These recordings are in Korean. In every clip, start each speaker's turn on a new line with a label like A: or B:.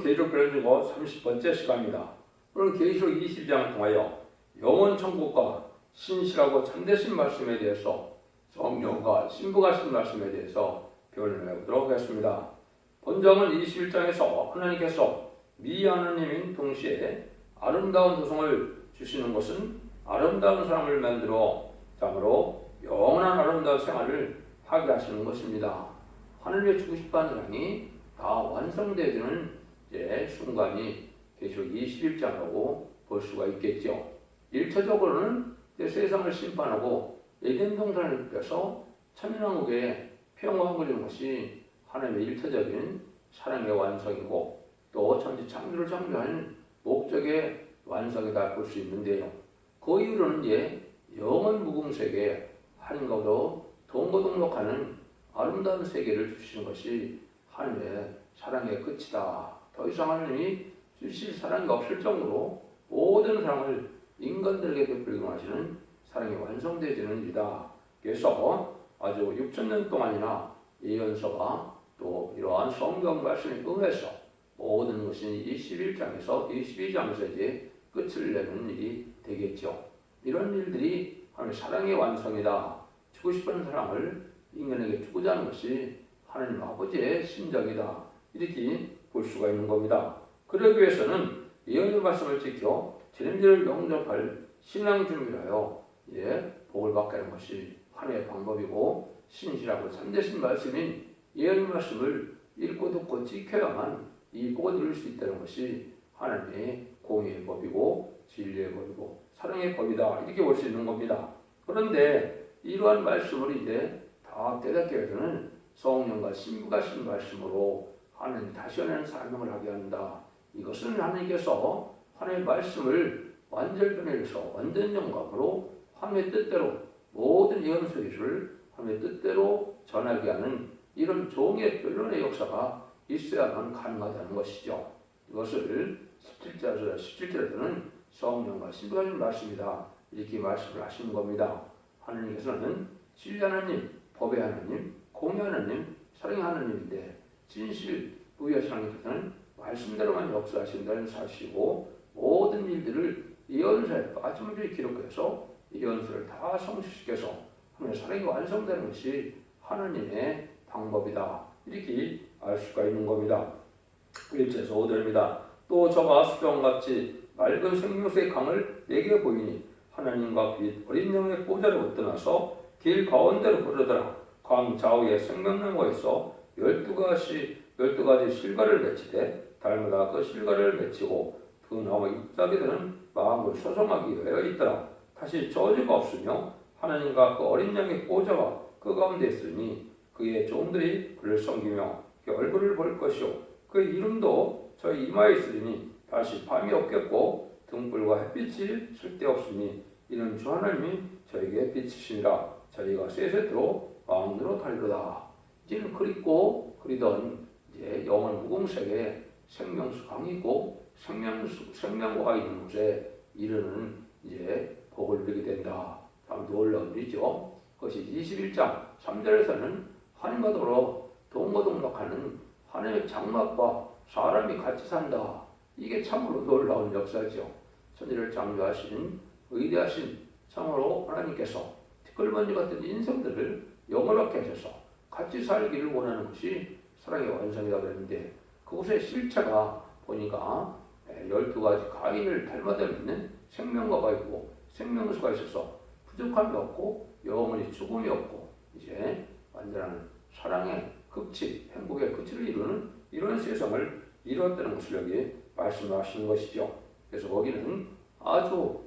A: 계시록 그려주고 30번째 시간입니다. 오늘 계시록 20장을 통하여 영원 천국과 신실하고 참되신 말씀에 대해서 성령과 신부가 신 말씀에 대해서 표현을 해보도록 하겠습니다. 본장은 21장에서 하나님께서 미 하나님인 동시에 아름다운 도성을 주시는 것은 아름다운 사람을 만들어 참으로 영원한 아름다운 생활을 하게 하시는 것입니다. 하늘에 주고 싶어 하는 사람이 다 완성되어지는 이제 순간이 계시록 21장이라고 볼 수가 있겠죠. 일차적으로는 이제 세상을 심판하고 에덴 동산을 펴서 천연왕국의 평화가 그리는 것이 하나님의 일차적인 사랑의 완성이고 또 천지 창조를 창조하는 목적의 완성이다 볼 수 있는데요. 그 이후로는 이제 영원 무궁 세계 하나님과도 동거동록하는 아름다운 세계를 주시는 것이 하나님의 사랑의 끝이다. 더 이상 하나님이 주실 사랑이 없을 정도로 모든 사랑을 인간들에게 베풀고 하시는 사랑이 완성되어지는 일이다. 그래서 아주 6천 년 동안이나 예언서가 또 이러한 성경 말씀에 응해서 모든 것이 21장에서 22장에서 이제 끝을 내는 일이 되겠죠. 이런 일들이 하나님의 사랑의 완성이다. 주고 싶은 사랑을 인간에게 주고자 하는 것이 하나님 아버지의 심정이다. 이렇게 볼 수가 있는 겁니다. 그러기 위해서는 예언의 말씀을 지켜 재림절을 영접할 신앙 준비하여 예, 복을 받게 하는 것이 하나의 방법이고 신실하고 참되신 말씀인 예언의 말씀을 읽고 듣고 지켜야만 이 복을 누릴 수 있다는 것이 하나님의 공의의 법이고 진리의 법이고 사랑의 법이다 이렇게 볼 수 있는 겁니다. 그런데 이러한 말씀을 이제 다 깨닫게 위해서는 성령과 신부가 신 말씀으로 하나님 다시 하나님 설명을 하게 한다. 이것은 하나님께서 하나님의 말씀을 완전 변해서 완전 영광으로 하나님의 뜻대로 모든 예언 소리를 하나님의 뜻대로 전하게 하는 이런 종의 변론의 역사가 있어야만 가능하다는 것이죠. 이것을 17절에서 17절에서는 성령과 신부가 준 말씀이다. 이렇게 말씀을 하시는 겁니다. 하나님께서는 진리 하나님, 법의 하나님, 공의 하나님, 사랑의 하나님인데 진실 부의 하나님께서는 말씀대로만 역사하신다는 사실이고 모든 일들을 예언서에 빠짐없이 기록해서 예언서를 다 성취시켜서 하나님의 사랑이 완성되는 것이 하나님의 방법이다. 이렇게 알 수가 있는 겁니다. 1절에서 5절입니다. 또 저가 수정같이 맑은 생명수의 강을 내게 보이니 하나님과 빛 어린 영의 보좌로 떠나서 길 가운데로 부르더라. 강 좌우에 생명나무가 있어 열두 가지 열두 가지 실과를 맺히되 달마다 그 실과를 맺히고 그 나무 잎사귀들은 마음을 소송하기 위하여 있더라. 다시 저주가 없으며 하나님과 그 어린 양의 보좌가 그 가운데 있으니 그의 종들이 그를 섬기며 그 얼굴을 볼 것이요. 그 이름도 저희 이마에 있으니 다시 밤이 없겠고 등불과 햇빛이 쓸데없으니 이는 주 하나님이 저에게 빛이시니라. 저희가 쇠쇠대로 마음대로 달리로다 이제는 그립고 그리던 이제 영원 무공색에 생명수 강이 있고 생명수 생명과가 있는 곳에 이르는 이제 복을 누리게 된다. 참 놀라운 일이죠. 그것이 21장 3절에서는 하나님과 더불어 동거동락하는 하나님의 장막과 사람이 같이 산다. 이게 참으로 놀라운 역사죠. 천지를 창조하신 위대하신 참으로 하나님께서 티끌번지 같은 인생들을 영원하게 하셔서 같이 살기를 원하는 것이 사랑의 완성이다 그랬는데 그곳의 실체가 보니까 12가지 가인을 닮아져 있는 생명과가 있고 생명수가 있어서 부족함이 없고 영원히 죽음이 없고 이제 완전한 사랑의 극치, 행복의 극치를 이루는 이런 세상을 이루었다는 것을 여기 말씀하시는 것이죠. 그래서 거기는 아주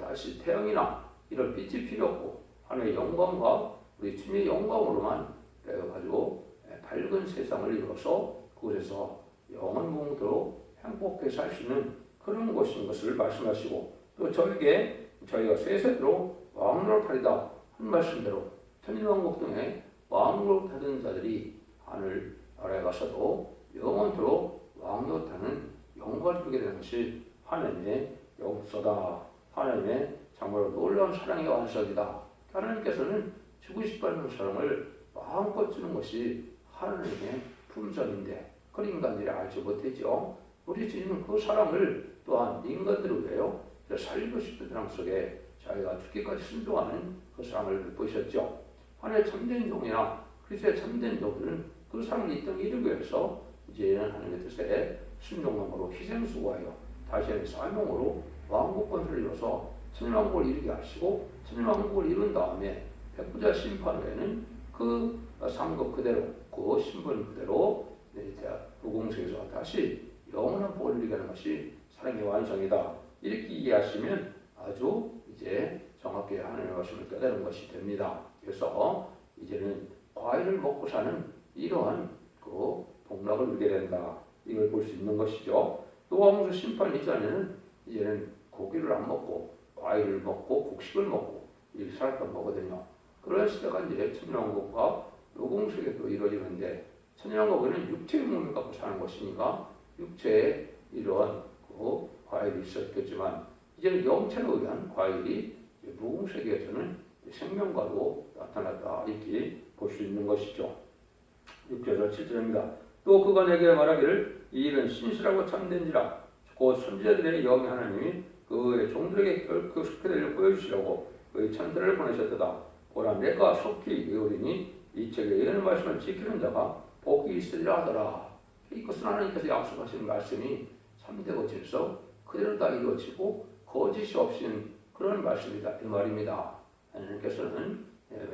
A: 다시 태양이나 이런 빛이 필요 없고 하나님의 영광과 우리 주님의 영광으로만 되어가지고 밝은 세상을 이루어서 그곳에서 영원 공도로 행복하게 살 수 있는 그런 곳인 것을 말씀하시고 또 저에게 저희가 세세로 왕노를 타리다 한 말씀대로 천일왕국 등에 왕노를 타던 자들이 하늘 나라에 가서도 영원토록 왕노 타는 영광을 누리게 되는 것이 하나님의 역사다. 하나님의 정말로 놀라운 사랑의 완성이다. 하나님께서는 주고 싶어 하는 사랑을 마음껏 주는 것이 하나님의 품성인데 그 인간들이 알지 못했죠. 우리 주님은 그 사랑을 또한 인간들을 위하여 살리고 싶은 사랑 속에 자기가 죽기까지 순종하는 그 사랑을 보셨죠. 하나의 참된 종이나 그리스도의 참된 종들은 그 사랑을 이 땅에 이루기 위해서 이제는 하나님의 뜻에 순종함으로 희생수고하여 다시 한번 사명으로 왕국 건설을 이뤄서 천일왕국을 이루게 하시고 천일왕국을 이룬 다음에 백부자 심판 후에는 그 상급 그대로 그 신분 그대로 이제 무공세에서 다시 영원한 복을 누리게 하는 것이 사랑의 완성이다. 이렇게 이해하시면 아주 이제 정확히 하나님의 말씀을 깨달은 것이 됩니다. 그래서 이제는 과일을 먹고 사는 이러한 그 복락을 누리게 된다. 이걸 볼 수 있는 것이죠. 노아홍수 심판 이전에는 이제는 고기를 안 먹고 과일을 먹고 곡식을 먹고 이렇게 살았던 거거든요. 그런 시대가 이제 천년왕국과 노공식에 또 이루어지는데 천년왕국에는 육체의 몸을 갖고 사는 것이니까 육체에 이러한 그 과일이 있었겠지만 이제는 영체로 의한 과일이 무공세계에서는 생명과로 나타났다 이렇게 볼 수 있는 것이죠. 6절에서 7절입니다. 또 그가 내게 말하기를 이 일은 신실하고 참된지라 곧 선지자들의 영이 하나님이 그의 종들에게 그 속회를 보여주시려고 그의 천사를 보내셨다. 보라 내가 속히 외우리니 이 책에 예언의 말씀을 지키는 자가 복이 있으리라 하더라. 이것은 하나님께서 약속하신 말씀이 참되 고 질서 그대로 다 이루어지고 거짓이 없인 그런 말씀이다 이 말입니다. 하나님께서는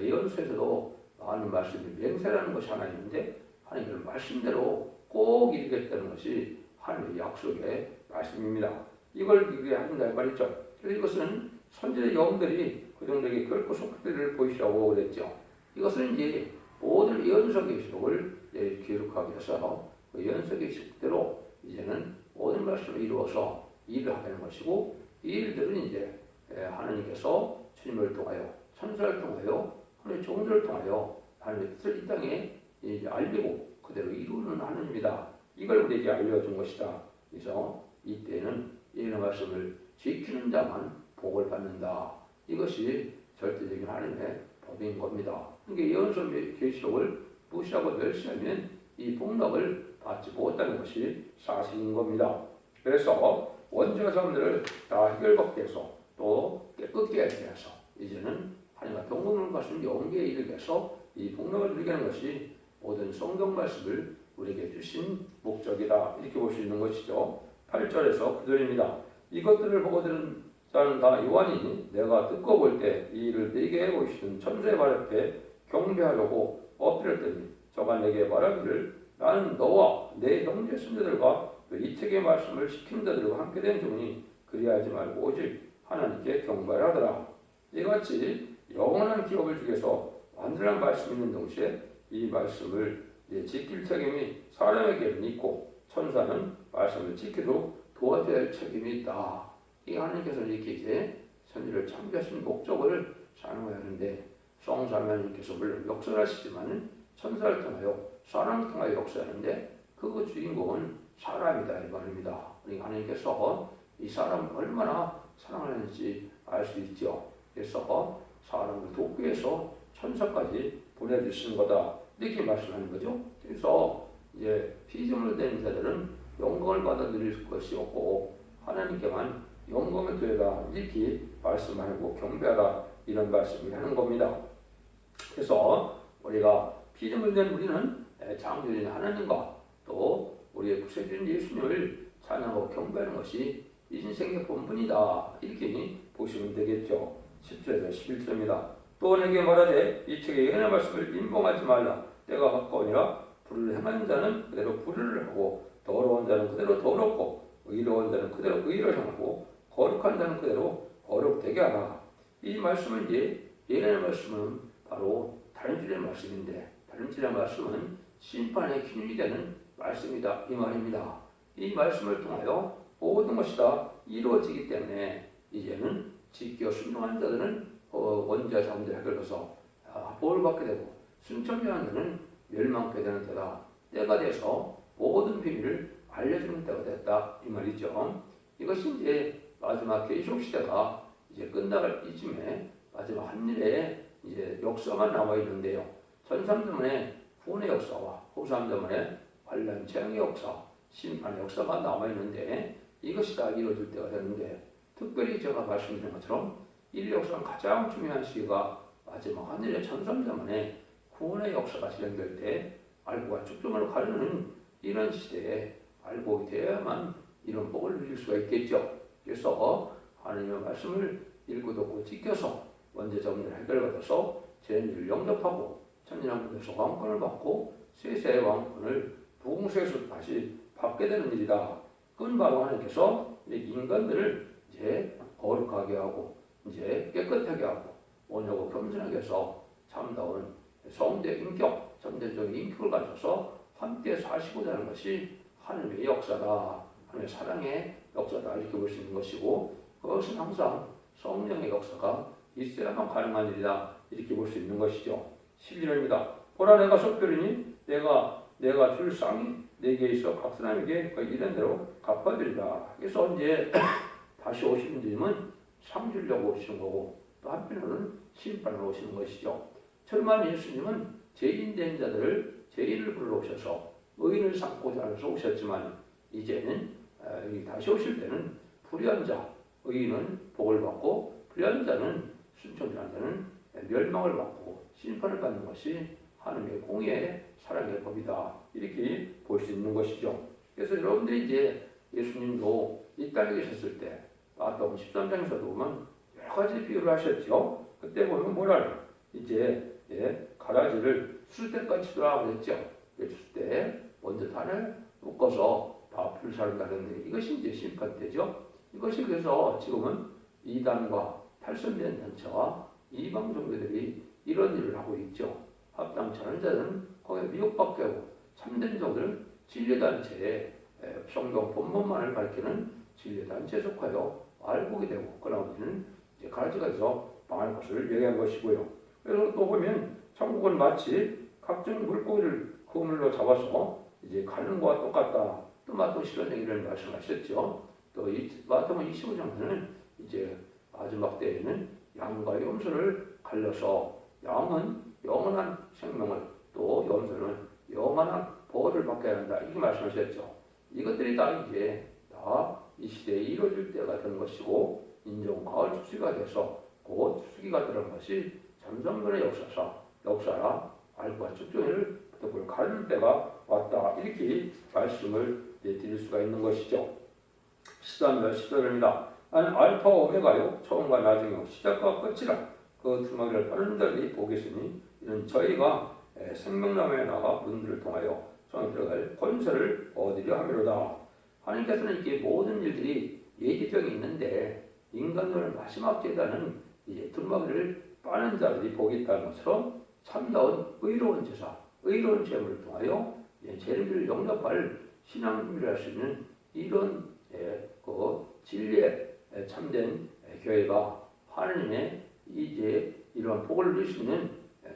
A: 예언서에서도 많은 말씀이 맹세라는 것이 하나 있는데 하나님의 말씀대로 꼭 이루겠다는 것이 하나님의 약속의 말씀입니다. 이걸 이게 하신다 말이죠. 그래서 이것은 선지의 영들이 그 정도에게 결코 속들을 보이시라고 그랬죠. 이것은 이제 모든 예언서의 기록을 기록하기 위해서 그 예언서의 기록대로 이제는 모든 말씀을 이루어서 일을 하는 것이고 이 일들은 이제 하나님께서 주님을 통하여 천사를 통하여 하나님의 종들을 통하여 하나님의 뜻을 이 땅에 이제 알리고 그대로 이루는 하나님이다. 이걸 우리에게 알려준 것이다. 그래서 이때는 이런 말씀을 지키는 자만 복을 받는다. 이것이 절대적인 하나님의 법인 겁니다. 이게 예언서 계시록을 무시하고 멸시하면 이 복락을 받지 못하는 것이 사실인 겁니다. 그래서 원죄 자들을 다 해결받게 서또 깨끗게 해서 이제는 하나님과 동문을 가신 영계에 이르게 해서 이 누리게 하는 것이 모든 성경 말씀을 우리에게 주신 목적이다. 이렇게 볼 수 있는 것이죠. 8절에서 9절입니다. 이것들을 보고 들은 자는 다 요한이니 내가 듣고 볼 때 이 일을 내게 보이시는 천사의 발 앞에 경배하려고 엎드렸더니 저가 내게 말하기를 나는 너와 내 형제 손자들과 이 책의 말씀을 시키는 자들과 함께 된 종이 그리하지 말고 오직 하나님께 경배하더라. 이같이 영원한 기업을 주께서 완전한 말씀이 있는 동시에 이 말씀을 지킬 책임이 사람에게는 있고 천사는 말씀을 지키도록 할 책임이 있다. 이 하나님께서 이렇게 이제 선지를 참여하신 목적을 사용하는데 성사하나님께서 물론 역설하시지만 천사를 통하여 사람을 통하여 역사하는데 그 주인공은 사람이다 이 말입니다. 그러니까 하나님께서 이 사람을 얼마나 사랑하는지 알 수 있죠. 그래서 사람을 돕기 위해서 천사까지 보내주시는 거다 이렇게 말씀하는 거죠. 그래서 이제 피조물 된 자들은 영광을 받아 들일 것이 없고 하나님께만 영광을 드려라 이렇게 말씀하고 경배하라 이런 말씀을 하는 겁니다. 그래서 우리가 피조물 된 우리는 장주인 하나님과 또 우리의 구세주인 예수님을 찬양하고 경배하는 것이 인생의 본분이다 이렇게 보시면 되겠죠. 10절에서 11절입니다. 또 내게 말하되 이 책에 예언의 말씀을 인봉하지 말라 때가 가까우니라 불을 행하는 자는 그대로 불을 하고 더러운 자는 그대로 더럽고 의로운 자는 그대로 의를 행하고 거룩한 자는 그대로 거룩되게 하라. 이 말씀은 이제 예언의 말씀은 바로 다른 줄의 말씀인데 다른 줄의 말씀은 심판의 기준이 되는 말씀이다 이 말입니다. 이 말씀을 통하여 모든 것이 다 이루어지기 때문에 이제는 지켜 순종한 자들은 어, 원자 자원들 해결해서 아, 복을 받게 되고 순천하는 자는 멸망케 되는 때다. 때가 돼서 모든 비밀을 알려주는 때가 됐다 이 말이죠. 이것이 이제 마지막 계시록 시대가 이제 끝나갈 이쯤에 마지막 한일의 이제 역사만 남아 있는데요. 전삼도문의 구원의 역사와 후삼도문의 환란 재앙의 역사, 심판의 역사가 남아 있는데 이것이 다 이루어질 때가 됐는데 특별히 제가 말씀드린 것처럼 이 역사는 가장 중요한 시기가 마지막 하늘의 천삼자만에 구원의 역사가 진행될 때 알고가 축종을 가르는 이런 시대에 알고 되어야만 이런 복을 누릴 수가 있겠죠. 그래서 하나님의 말씀을 읽고 듣고 지켜서 원죄자문을 해결받아서 죄인을 영접하고 천년왕국에서 왕권을 받고 세세의 왕권을 부흥세에서 다시 받게 되는 일이다. 그건 바로 하나님께서 이 인간들을 이제 거룩하게 하고 이제 깨끗하게 하고 온유하고 겸손하게 해서 참다운 성대 인격, 전대적인 인격을 가져서 함께 사시고자 하는 것이 하나님의 역사다. 하나님의 사랑의 역사다. 이렇게 볼 수 있는 것이고 그것은 항상 성령의 역사가 있어야만 가능한 일이다. 이렇게 볼 수 있는 것이죠. 11절입니다. 보라 내가 속별이니 내가 내가 줄 쌍이 내게 있어 각 사람에게 그 이런 대로 갚아드리라. 그래서 이제 다시 오시는 주님은 상 주려고 오시는 거고 또 한편으로는 심판으로 오시는 것이죠. 철만 예수님은 죄인 된 자들을 죄인을 불러 오셔서 의인을 삼고자 해서 오셨지만 이제는 어, 여기 다시 오실 때는 불의한 자, 의인은 복을 받고 불의한 자는 순종한 자는 멸망을 받고 심판을 받는 것이 하나님의 공의의 사랑의 법이다. 이렇게 볼 수 있는 것이죠. 그래서 여러분들이 이제 예수님도 이 땅에 계셨을 때 마태복음 13장에서도 보면 여러 가지 비유를 하셨죠. 그때 보면 뭐라 이제 예, 가라지를 수때까지 치더라 그랬죠. 숫대 먼저 단을 묶어서 다 불살다는데 이것이 이제 심판 때죠. 이것이 그래서 지금은 이단과 탈선된 단체와 이방 종교들이 이런 일을 하고 있죠. 않은 자들은 거기에 미혹받게 하고 참된 종들 진리단체에 성경 본문만을 밝히는 진리단체에 속하여 알고게 되고 우리는 이제 가라지가 돼서 망할 것을 얘기한 것이고요. 그래서 또 보면 천국은 마치 각종 물고기를 그물로 잡아서 이제 가는 것과 똑같다. 또 시간 얘기를 말씀하셨죠. 또이 마토는 25장에는 이제 마지막 때에는 양과 염소를 갈려서 양은 영원한 생명을 또 염소는 영원한 보호를 받게 한다. 이렇게 말씀하셨죠. 이것들이 다 이제 다 이 시대에 이루어질 때가 된 것이고 인종 가을 추수가 돼서 곧 추수기가 되는 것이 점점전의 역사사 역사라 알과 축종을 그걸 가르는 때가 왔다 이렇게 말씀을 드릴 수가 있는 것이죠. 13절 10절입니다. 나는 알파 오메가요 처음과 나중이요 시작과 끝이라 그 두마기를 빠른 자들이 보겠으니 이는 저희가 생명나무에 나가 문들을 통하여 성에 들어갈 권세를 얻으려 함이로다. 하나님께서는 이게 모든 일들이 예지병이 있는데 인간들의 마지막 제단은 이제 두마기를 빠는 자들이 보겠다는 것처럼 참다운 의로운 제사, 의로운 제물을 통하여 죄를 용납할 신앙을 할수 있는 이런 예, 그 진리에 참된 교회가 하나님의 이제 이런 복을 있는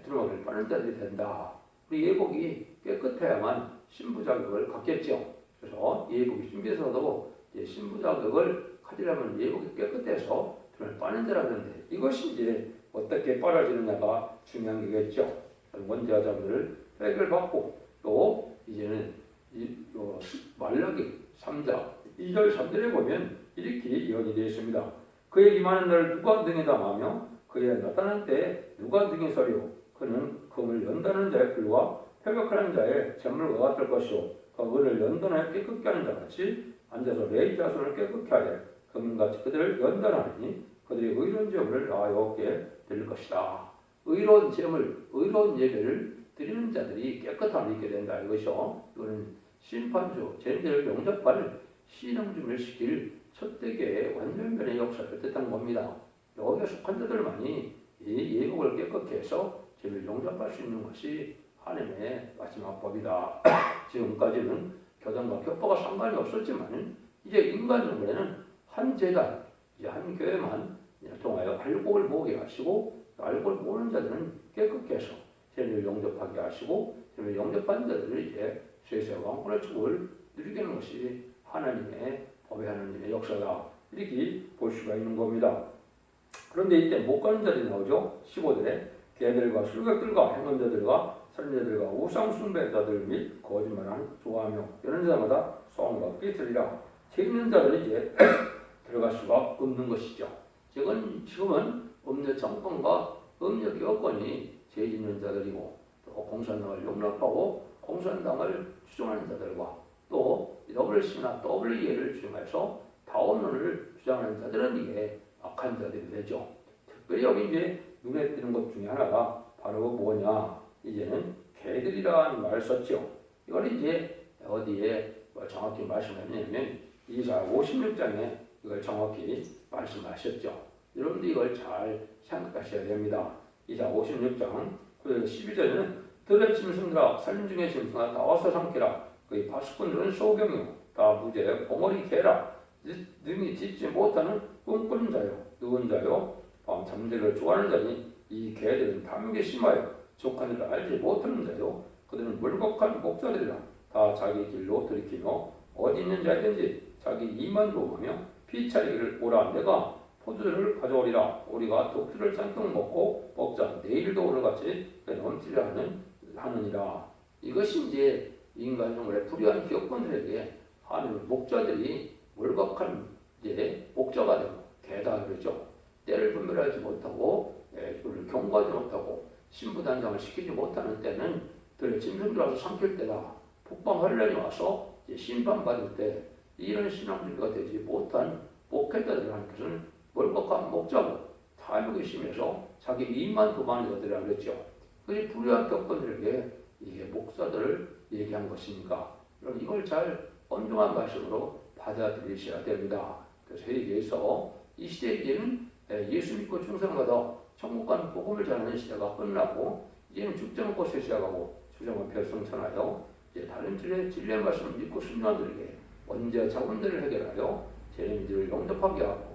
A: 두루마기를 빠는 자들이 된다. 우리 예복이 깨끗해야만 신부 자격을 갖겠죠. 그래서 예복이 준비해서도 신부 자격을 가지려면 예복이 깨끗해서 두루마기를 빠는 자라 그러는데 이것이 이제 어떻게 빨아지느냐가 중요한 게겠죠. 원자자들을 획을 받고 또 이제는 이, 어, 말라기 3장 2절 3절에 보면 이렇게 예언이 되어 있습니다. 그의 임하는 날 누가 등에 담하며 그의 나타난 때 누가 등에 서리오 그는 금을 연다는 자의 글과 회복하는 자의 재물과 같을 것이요 그 을을 연단하여 깨끗게 하는 자같이 앉아서 레이 자손을 깨끗게 하되 금같이 그들을 연단하니 그들이 의로운 재물을 나여호께 드릴 것이다. 의로운 재물, 의로운 예배를 드리는 자들이 깨끗함을 입게 된다 이것이요. 이거는 심판주, 죄인들을 용접할 신앙주를 시킬 첫대계의 완전변의 역사를 뜻한 겁니다. 여기에 속한 자들만이 이 예복을 깨끗게 해서 죄를 용접할 수 있는 것이 하나님의 마지막 법이다. 지금까지는 교단과 교파가 상관이 없었지만 이제 인간 정부에는 한 재단, 한 교회만 통하여 알곡을 모으게 하시고 알곡을 모으는 자들은 깨끗게 해서 죄를 용접하게 하시고 죄를 용접한 자들을 이제 세세 왕권의 축을 누리게 하는 것이 하나님의 법의 하나님의 역사다. 이렇게 볼 수가 있는 겁니다. 그런데 이때 못 가는 자들이 나오죠. 15절에 개들과 술객들과 행언자들과 선녀들과 우상 숭배자들 및 거짓말하는 좋아하며 이런 자마다 소원과 삐틀이라 책임있는 자들이 이제 들어갈 수가 없는 것이죠. 지금 지금은 음녀 정권과 음녀 여건이 죄 짓는 자들이고 또 공산당을 용납하고 공산당을 추종하는 자들과 또 WC나 WE를 주장해서 다원론을 주장하는 자들은 이게 악한 자들이 되죠. 특별히 여기 이제 눈에 띄는 것 중에 하나가 바로 뭐냐 이제는 개들이라는 말을 썼죠. 이걸 이제 어디에 뭐 정확히 말씀했냐면 이사 56장에 이걸 정확히 말씀하셨죠. 여러분들 이걸 잘 생각하셔야 됩니다. 이사 56장 9절 12절에는 들의 짐승들아 살림 중에 짐승아 다 와서 삼키라. 그의 파수꾼들은 소경이요. 다 무죄 봉어리 개라. 능히 짓지 못하는 꿈꾸는 자요. 누운 자요. 밤 잠들을 좋아하는 자니 이 개들은 탐욕에 심하여 족한 일을 알지 못하는 자요. 그들은 물곡한 목자들이라 다 자기 길로 들이키며 어디 있는 자든지 자기 이만 도하며 피차리기를 오라 내가 포도주를 가져오리라. 우리가 독주를 잔뜩 먹고 먹자 내일도 오늘같이 넘치려 하는 하느니라. 이것이 이제 인간 생활의 불의한 기업권들에게 하는 목자들이 몰각한 이제 목자가 되고 개다 그러죠. 때를 분별하지 못하고 예, 그를 경고하지 못하고 신부 단장을 시키지 못하는 때는 들의 짐승들 와서 삼킬 때다. 폭방 환란이 와서 심판받을 때 이런 신앙주의가 되지 못한 목회자들 하는 것은 멀컥한 목자고 탐욕이 심해서 자기 이만 도망하는 자들이라 그랬죠. 그게 불의한 격건들에게 이게 목사들을 얘기한 것이니까 여러분 이걸 잘 엄중한 말씀으로 받아들이셔야 됩니다. 그래서 회개에서 이 시대에는 예수 믿고 충성받아 천국 가는 복음을 전하는 시대가 끝나고 이제는 죽지 곳에 시작하고 주정은 별성천하여 이제 다른 진리의, 진리의 말씀을 믿고 순종들에게 언제 자본들을 해결하여 재림들을 영접하게 하고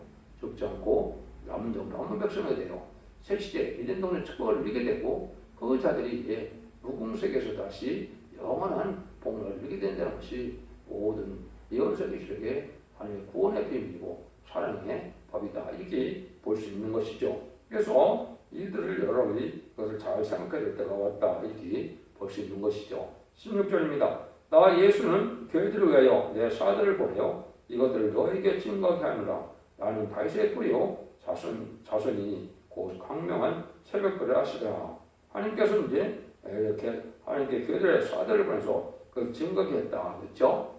A: 죽지 않고 남은 백성이 되어 새 시대 이된 동네 축복을 누리게 되고 그 자들이 이제 무궁색에서 다시 영원한 복을 누리게 된다는 것이 모든 예언서기들에게 하나님의 구원의 비밀이고 사랑의 법이다 이렇게 볼 수 있는 것이죠. 그래서 이들을 여러분이 그것을 잘될 때가 왔다 이렇게 볼 수 있는 것이죠. 16절입니다. 나 예수는 교회들을 위하여 내 사들을 보내어 이것들을 너에게 증거하게 하느라 나는 다윗의 뿌리요 자손 자손이 곧 강명한 새벽별을 하시더라. 하나님께서 이제 이렇게 하나님께 교회들의 사들을 보내서 그걸 증거하게 했다. 그렇죠?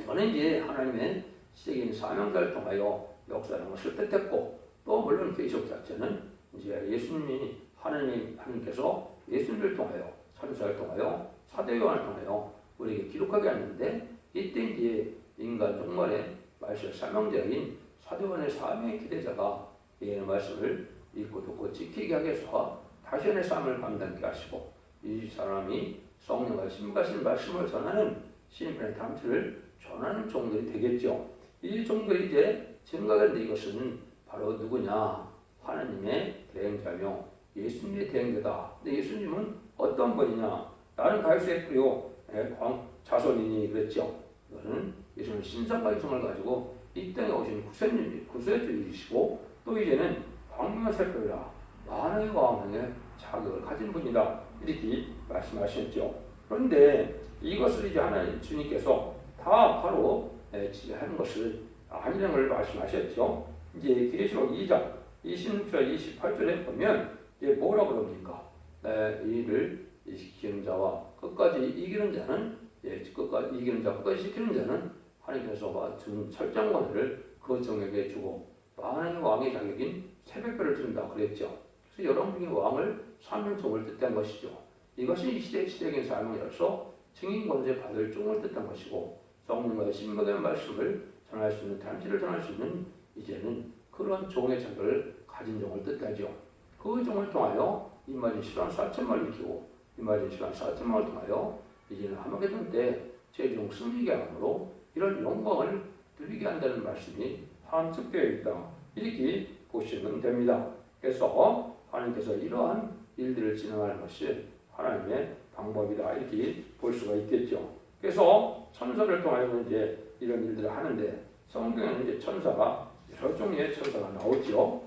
A: 이거는 이제 하나님의 시적인 사명자를 통하여 역사하는 것을 뜻했고 또 물론 계시록 자체는 이제 예수님이 하나님 하나님께서 예수님을 통하여 천사를 통하여 사도 요한을 통하여 우리에게 기록하게 하는데 이때 이제 인간 종말의 말씀 사명자인 사도 요한의 사명의 기대자가 이 말씀을 읽고 듣고 지키게 위해서 다시의 삶을 감당케 하시고 이 사람이 성령과 신가신 말씀을 전하는 신분의 담치를 전하는 종들이 되겠죠. 이 종들이 이제 증거하는데 이것은 바로 누구냐? 하나님의 대행자며 예수님의 대행자다. 근데 예수님은 어떤 분이냐? 나는 다윗의 뿌리요 자손이니 그랬죠. 이거는 예수님은 신상과 이성을 가지고 이 땅에 오신 구세주이, 구세주이시고 또 이제는 광명의 살펴라 만왕의 왕의 자격을 가진 분이다. 이렇게 말씀하셨죠. 그런데 이것을 이제 하나님 주님께서 다 바로 하는 것을 아니라는 걸 말씀하셨죠. 이제 계시록 2장 26절 28절에 보면 이제 뭐라고 그럽니까? 이를 시키는 자와 끝까지 이기는 자는 예, 끝까지 이기는 자 끝까지 시키는 자는 하나님께서 준 철장권을 그 종에게 주고 만왕의 왕의 자격인 새벽별을 준다 그랬죠. 그래서 여러분이 왕을 사명종을 뜻한 것이죠. 이것이 이 시대 시대적인 사명이라서 증인 권세 받을 종을 뜻한 것이고 성령과 신명의 말씀을 전할 수 있는 단지를 전할 수 있는 이제는 그런 종의 자격을 가진 종을 뜻하죠. 그 종을 통하여 이마진 시간 4천만을 키고 이마진 시간 4천만을 통하여 이제는 하마게돈 때 최종 승리게 함으로 이런 영광을 누리게 한다는 말씀이 함축되어 있다. 이렇게 보시면 됩니다. 그래서 하나님께서 이러한 일들을 진행하는 것이 하나님의 방법이다. 이렇게 볼 수가 있겠죠. 그래서 천사를 통하여 이제 이런 일들을 하는데 성경에는 이제 천사가 여러 종류의 천사가 나오죠.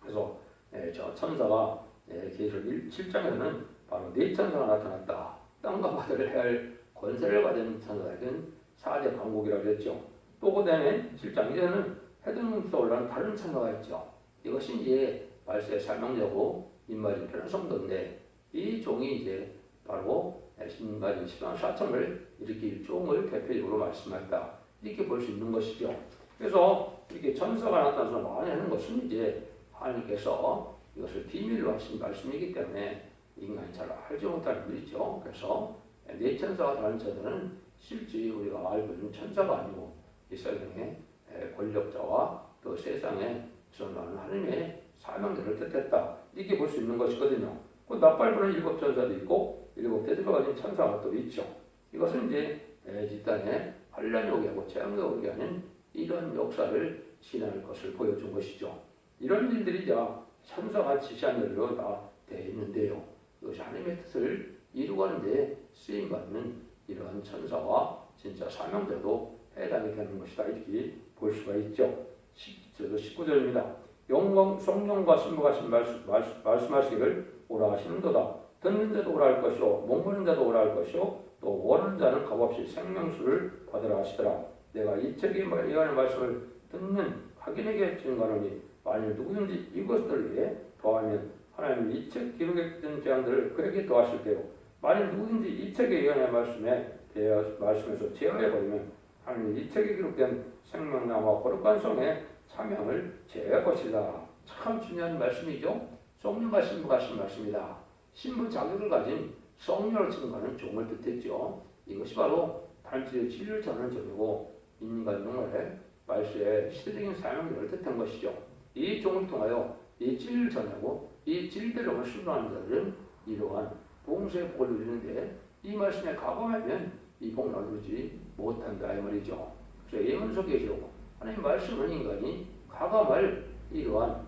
A: 그래서 예, 저 천사가 예, 계시록 7장에는 바로 네 천사가 나타났다. 땅과 바다를 해할 권세를 가진 천사에겐 4대 강국이라고 했죠. 또 그 다음에 7장에는 해등에서 올라온 다른 천사가 있죠. 이것이 이제 말세의 설명자고 인마진 편한 성도인데 이 종이 이제 바로 신가진 시방 사청을 일으킬 종을 대표적으로 말씀했다. 이렇게 볼 수 있는 것이죠. 그래서 이렇게 천사가 나타나서 많이 하는 것은 이제 하나님께서 이것을 비밀로 하신 말씀이기 때문에 인간이 잘 알지 못할 일이죠. 그래서 네 천사가 다른 천사는 실제 우리가 알고 있는 천사가 아니고 이 세상의 권력자와 또 세상에 전하는 하나님의 사명들을 뜻했다. 이렇게 볼 수 있는 것이거든요. 그 낯발부는 일곱 천사도 있고 일곱 대들과 가진 천사가 또 있죠. 이것은 이제 집단에 환란이 오게 하고 재앙이 오게 하는 이런 역사를 지날 것을 보여준 것이죠. 이런 일들이 다 천사가 지시한 일로 다 되어 있는데요. 이것이 하나님의 뜻을 이루가는데 쓰임받는 이러한 천사와 진짜 사명자도 해당이 되는 것이다. 이렇게 볼 수가 있죠. 19절입니다. 영광 성령과 신부가 말씀, 말씀, 말씀 하시기를 오라 하시는도다. 듣는 자도 오라 할 것이요 목무는 자도 오라 할 것이요 또 원하는 자는 값없이 생명수를 받으라 하시더라. 내가 이 책에 예언의 말씀을 듣는 각인에게 증거하니 만일 누구든지 이것들을 위해 더하면 하나님이 이 책 기록에 든 재앙들을 그에게 더하실 때요 만일 누구든지 이 책의 예언의 말씀에 대하 말씀에서 제어해 버리면 하나님이 이 책에 기록된 생명나무와 거룩한 성의 사명을 제할 것이다. 참 중요한 말씀이죠. 성령과 신부가 하신 말씀이다. 신부 자격을 가진 성령을 증거하는 종을 뜻했죠. 이것이 바로 단지 진리를 전하는 종이고 인간 용어의 말씀의 시대적인 사명을 뜻한 것이죠. 이 종을 통하여 이 진리를 전하고 이 진리대로 순종하는 자들은 이러한 봉쇄의 복을 누리는데 이 말씀에 가감하면 이 복을 누리지 못한다 이 말이죠. 그래서 예문 속에서 하나님 말씀은 인간이 가감할 이러한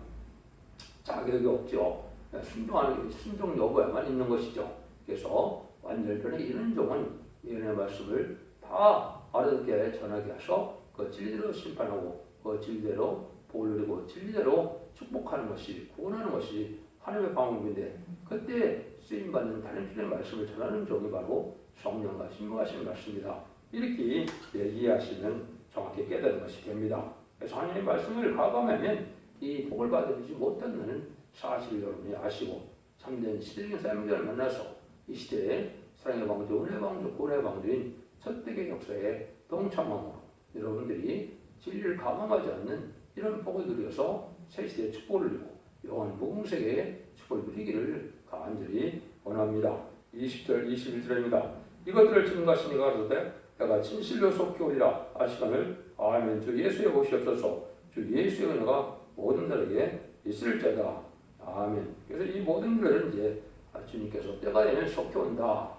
A: 자격이 없죠. 순종하는 순종 여부에만 있는 것이죠. 그래서 완전편에 이런 종은 예언의 말씀을 다 알아듣게 전하게 하셔 그 진리대로 심판하고 그 진리대로 복을 누리고 진리대로 축복하는 것이 구원하는 것이 하나님의 방법인데 그때 쓰임 받는 다른 필의 말씀을 전하는 종이 바로 성령과 신부하시는 말씀이다. 이렇게 얘기하시면 정확히 깨달은 것이 됩니다. 그래서 하나님의 말씀을 가감하면 이 복을 받지 못한다는 사실 여러분이 아시고 참된 시대적인 사람들을 만나서 이 시대에 사랑의 방주, 은혜 방주, 고의 방주인 첫대의 역사에 동참함으로 여러분들이 진리를 감항하지 않는 이런 복을 누려서 새 시대의 축복을 누리고 영원 무궁세계의 축복을 누리기를 간절히 원합니다. 20절, 21절입니다. 이것들을 증거하시니 가로되 내가 진실로 속히 오리라 하시거늘 아멘 주 예수의 없어서 주 예수의 은혜가 모든 자에게 있을 자다. 아멘. 그래서 이 모든 것들은 이제 주님께서 때가 되면 속히 온다.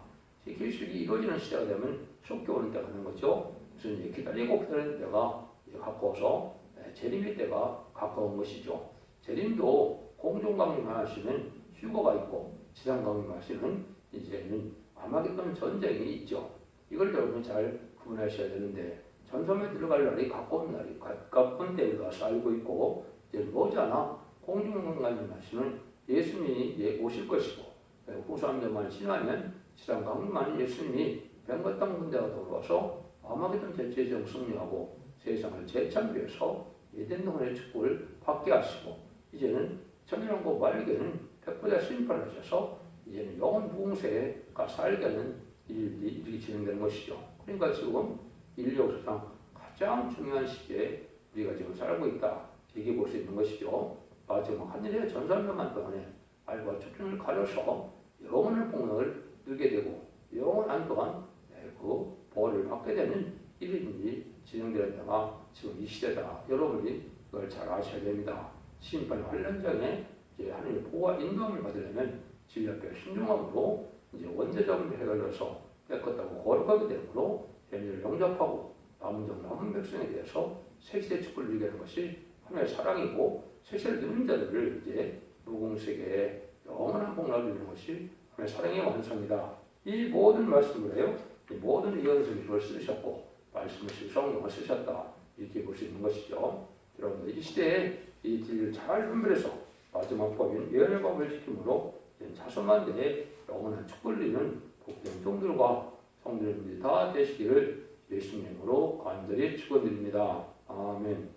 A: 기술이 이루어지는 시대가 되면 속히 오는 때가 되는 거죠. 그래서 이제 기다리고 기다리는 때가 가까워서 재림의 때가 가까운 것이죠. 재림도 공중 강림하시는 휴거가 있고 지상강림하시는 이제는 아마겟돈 전쟁이 있죠. 이걸 여러분 잘 구분하셔야 되는데 전선에 들어갈 날이 가까운 날이 가까운 때에 가서 알고 있고 이제 머지않아 공중강림하시는 예수님이 이제 오실 것이고 후사함들만 지나면 지상강림하는 예수님이 백마 땅 군대가 돌아와서 아마겟돈 대제정 승리하고 세상을 재창조해서 에덴 동안의 축복을 받게 하시고 이제는 천년왕국 말기에는 백보자 심판하셔서 이제는 영원 무궁세가 살게 하는 일이 이렇게 진행되는 것이죠. 그러니까 지금 인류 역사상 가장 중요한 시기에 우리가 지금 살고 있다. 이렇게 볼 수 있는 것이죠. 마지막 하늘의 전산명만 동안에 알과 축중을 가려서 영원한 복락을 누게 되고 영원한 동안 그 벌을 받게 되는 일이 진행되는 때가 지금 이 시대다. 여러분이 그걸 잘 아셔야 됩니다. 심판 환란장에 이제 하나님의 보호와 인도함을 받으려면 진리 앞에 순종함으로 이제 원죄적으로 해결해서 깨끗하고 거룩하게 되므로 죄를 용접하고 남은 종 남은 백성에 대해서 세시대 축복을 누리게 하는 것이 하나님의 사랑이고 세시를 누린 자들을 이제 무궁세계에 영원한 복락을 누리는 것이 하나님의 사랑의 완성이다. 이 모든 말씀을 해요. 이 모든 예언서를 쓰셨고 말씀을 쓰 성경을 쓰셨다. 이렇게 볼 수 있는 것이죠. 여러분들 이 시대에 이 진리를 잘 분별해서 마지막 법인 예언의 법을 지킴으로 자손만대에 영원 영원한 축복리는 복된 종들과 성도님들이 다 되시기를 예수님으로 간절히 축원드립니다. 아멘.